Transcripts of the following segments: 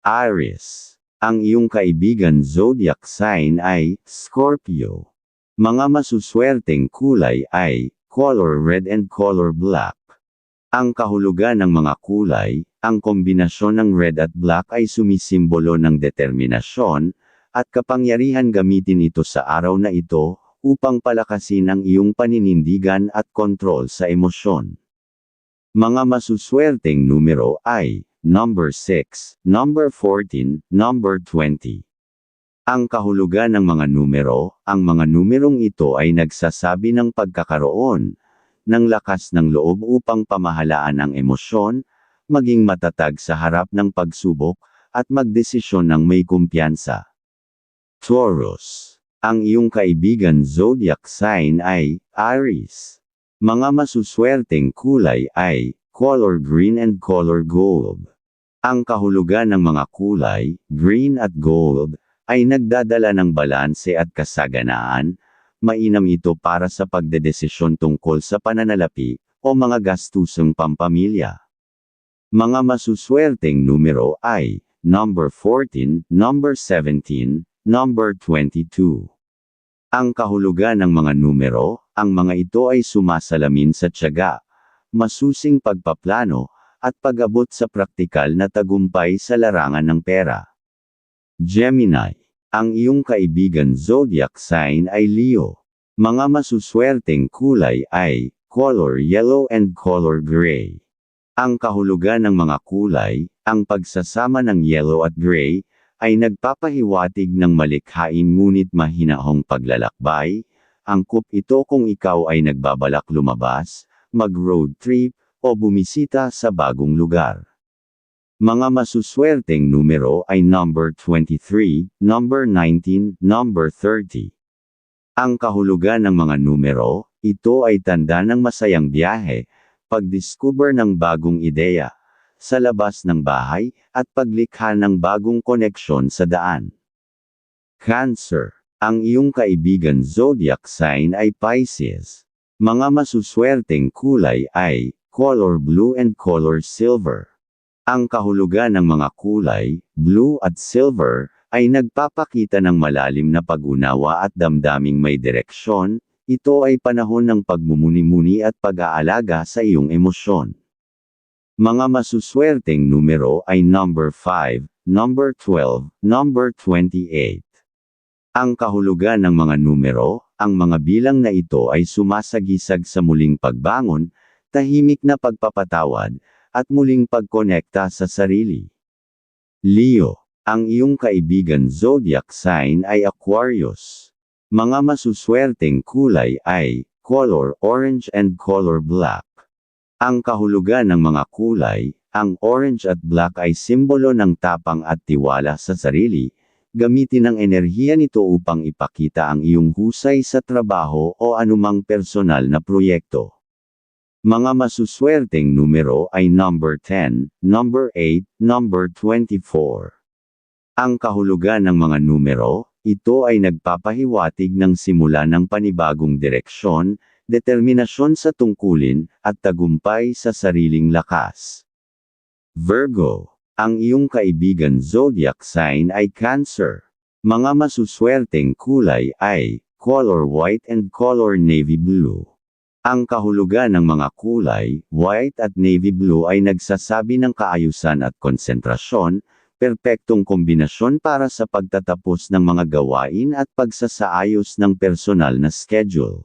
Aries. Ang iyong kaibigan zodiac sign ay Scorpio. Mga masuswerteng kulay ay color red and color black. Ang kahulugan ng mga kulay, ang kombinasyon ng red at black ay sumisimbolo ng determinasyon, at kapangyarihan gamitin ito sa araw na ito, upang palakasin ang iyong paninindigan at kontrol sa emosyon. Mga masuswerteng numero ay number 6, number 14, number 20. Ang kahulugan ng mga numero, ang mga numerong ito ay nagsasabi ng pagkakaroon ng lakas ng loob upang pamahalaan ang emosyon, maging matatag sa harap ng pagsubok, at magdesisyon ng may kumpiyansa. Taurus. Ang iyong kaibigan zodiac sign ay Aries. Mga masuswerteng kulay ay color green and color gold. Ang kahulugan ng mga kulay, green at gold, ay nagdadala ng balanse at kasaganaan, mainam ito para sa pagdedesisyon tungkol sa pananalapi, o mga gastusang pampamilya. Mga masuswerteng numero ay, number 14, number 17, number 22. Ang kahulugan ng mga numero, ang mga ito ay sumasalamin sa tiyaga, masusing pagpaplano, at pag-abot sa praktikal na tagumpay sa larangan ng pera. Gemini. Ang iyong kaibigan zodiac sign ay Leo. Mga masuswerteng kulay ay color yellow and color gray. Ang kahulugan ng mga kulay, ang pagsasama ng yellow at gray, ay nagpapahiwatig ng malikhain ngunit mahinahong paglalakbay, angkop ito kung ikaw ay nagbabalak lumabas, mag-road trip, o bumisita sa bagong lugar. Mga masuswerteng numero ay number 23, number 19, number 30. Ang kahulugan ng mga numero, ito ay tanda ng masayang biyahe, pagdiscover ng bagong ideya, sa labas ng bahay, at paglikha ng bagong koneksyon sa daan. Cancer. Ang iyong kaibigan zodiac sign ay Pisces. Mga masuswerteng kulay ay color blue and color silver. Ang kahulugan ng mga kulay, blue at silver, ay nagpapakita ng malalim na pag-unawa at damdaming may direksyon, ito ay panahon ng pagmumuni-muni at pag-aalaga sa iyong emosyon. Mga masuswerteng numero ay number 5, number 12, number 28. Ang kahulugan ng mga numero, ang mga bilang na ito ay sumasagisag sa muling pagbangon, tahimik na pagpapatawad, at muling pagkonekta sa sarili. Leo, ang iyong kaibigan zodiac sign ay Aquarius. Mga masuswerteng kulay ay color orange and color black. Ang kahulugan ng mga kulay, ang orange at black ay simbolo ng tapang at tiwala sa sarili, gamitin ang enerhiya nito upang ipakita ang iyong husay sa trabaho o anumang personal na proyekto. Mga masuswerteng numero ay number 10, number 8, number 24. Ang kahulugan ng mga numero, ito ay nagpapahiwatig ng simula ng panibagong direksyon, determinasyon sa tungkulin, at tagumpay sa sariling lakas. Virgo ang iyong kaibigan zodiac sign ay Cancer. Mga masuswerteng kulay ay color white and color navy blue. Ang kahulugan ng mga kulay, white at navy blue ay nagsasabi ng kaayusan at konsentrasyon, perpektong kombinasyon para sa pagtatapos ng mga gawain at pagsasaayos ng personal na schedule.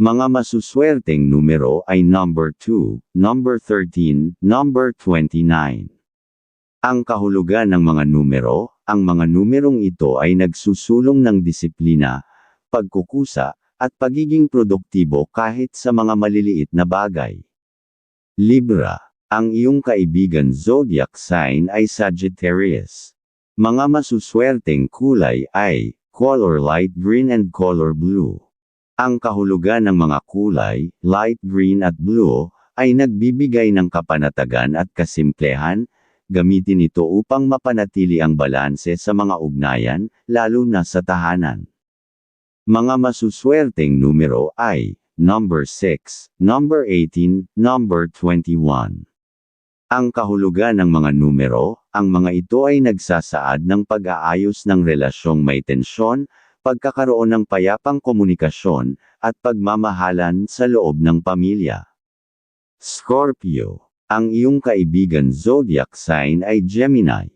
Mga masuswerteng numero ay number 2, number 13, number 29. Ang kahulugan ng mga numero, ang mga numerong ito ay nagsusulong ng disiplina, pagkukusa, at pagiging produktibo kahit sa mga maliliit na bagay. Libra, ang iyong kaibigan zodiac sign ay Sagittarius. Mga masuswerteng kulay ay color light green and color blue. Ang kahulugan ng mga kulay, light green at blue, ay nagbibigay ng kapanatagan at kasimplehan, gamitin ito upang mapanatili ang balanse sa mga ugnayan, lalo na sa tahanan. Mga masuswerteng numero ay, number 6, number 18, number 21. Ang kahulugan ng mga numero, ang mga ito ay nagsasaad ng pag-aayos ng relasyong may tensyon, pagkakaroon ng payapang komunikasyon, at pagmamahalan sa loob ng pamilya. Scorpio. Ang iyong kaibigan zodiac sign ay Gemini.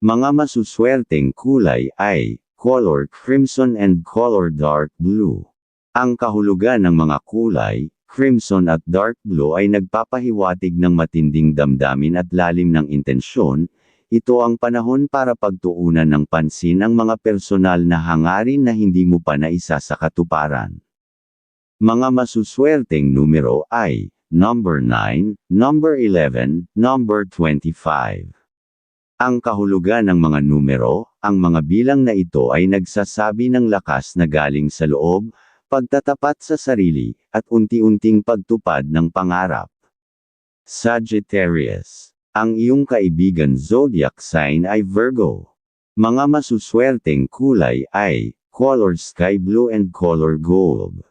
Mga masuswerteng kulay ay color crimson and color dark blue. Ang kahulugan ng mga kulay, crimson at dark blue ay nagpapahiwatig ng matinding damdamin at lalim ng intensyon, ito ang panahon para pagtuunan ng pansin ang mga personal na hangarin na hindi mo pa naisa sa katuparan. Mga masuswerteng numero ay number 9, number 11, number 25. Ang kahulugan ng mga numero, ang mga bilang na ito ay nagsasabi ng lakas na galing sa loob, pagtatapat sa sarili, at unti-unting pagtupad ng pangarap. Sagittarius. Ang iyong kaibigan zodiac sign ay Virgo. Mga masuswerteng kulay ay color sky blue and color gold.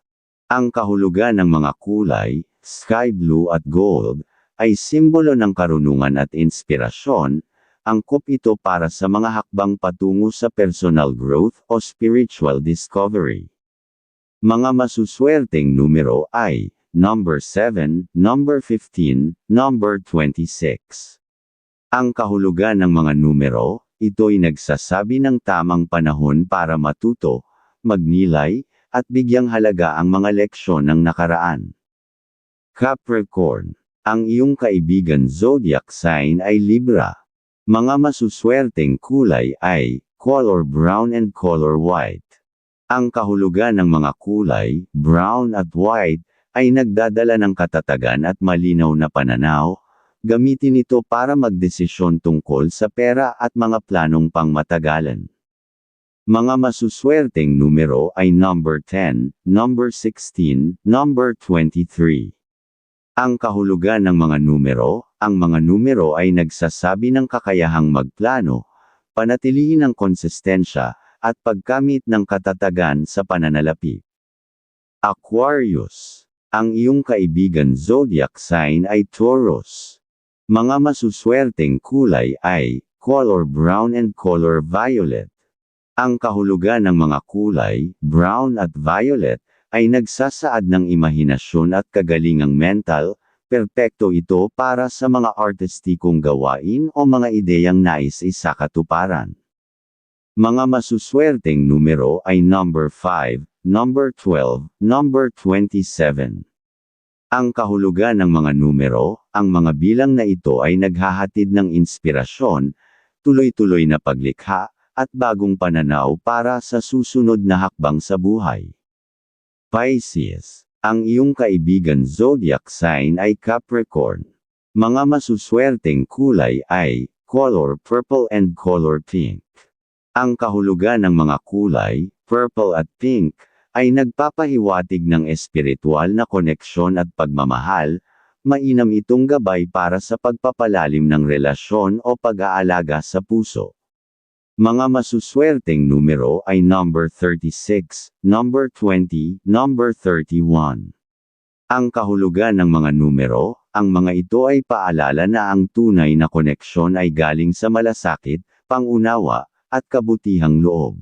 Ang kahulugan ng mga kulay, sky blue at gold, ay simbolo ng karunungan at inspirasyon, angkop ito para sa mga hakbang patungo sa personal growth o spiritual discovery. Mga masuswerteng numero ay number 7, number 15, number 26. Ang kahulugan ng mga numero, ito'y nagsasabi ng tamang panahon para matuto, magnilay, at bigyang halaga ang mga leksyon ng nakaraan. Capricorn. Ang iyong kaibigan zodiac sign ay Libra. Mga masuswerteng kulay ay color brown and color white. Ang kahulugan ng mga kulay, brown at white, ay nagdadala ng katatagan at malinaw na pananaw, gamitin ito para magdesisyon tungkol sa pera at mga planong pangmatagalan. Mga masuswerteng numero ay number 10, number 16, number 23. Ang kahulugan ng mga numero, ang mga numero ay nagsasabi ng kakayahang magplano, panatilihin ang konsistensya, at pagkamit ng katatagan sa pananalapi. Aquarius. Ang iyong kaibigan zodiac sign ay Taurus. Mga masuswerteng kulay ay color brown and color violet. Ang kahulugan ng mga kulay, brown at violet, ay nagsasaad ng imahinasyon at kagalingang mental, perpekto ito para sa mga artistikong gawain o mga ideyang nais isakatuparan. Mga masuswerteng numero ay number 5, number 12, number 27. Ang kahulugan ng mga numero, ang mga bilang na ito ay naghahatid ng inspirasyon, tuloy-tuloy na paglikha, at bagong pananaw para sa susunod na hakbang sa buhay. Pisces. Ang iyong kaibigan zodiac sign ay Capricorn. Mga masuswerteng kulay ay color purple and color pink. Ang kahulugan ng mga kulay, purple at pink, ay nagpapahiwatig ng espiritual na koneksyon at pagmamahal, mainam itong gabay para sa pagpapalalim ng relasyon o pag-aalaga sa puso. Mga masuswerteng numero ay number 36, number 20, number 31. Ang kahulugan ng mga numero, ang mga ito ay paalala na ang tunay na koneksyon ay galing sa malasakit, pangunawa, at kabutihang loob.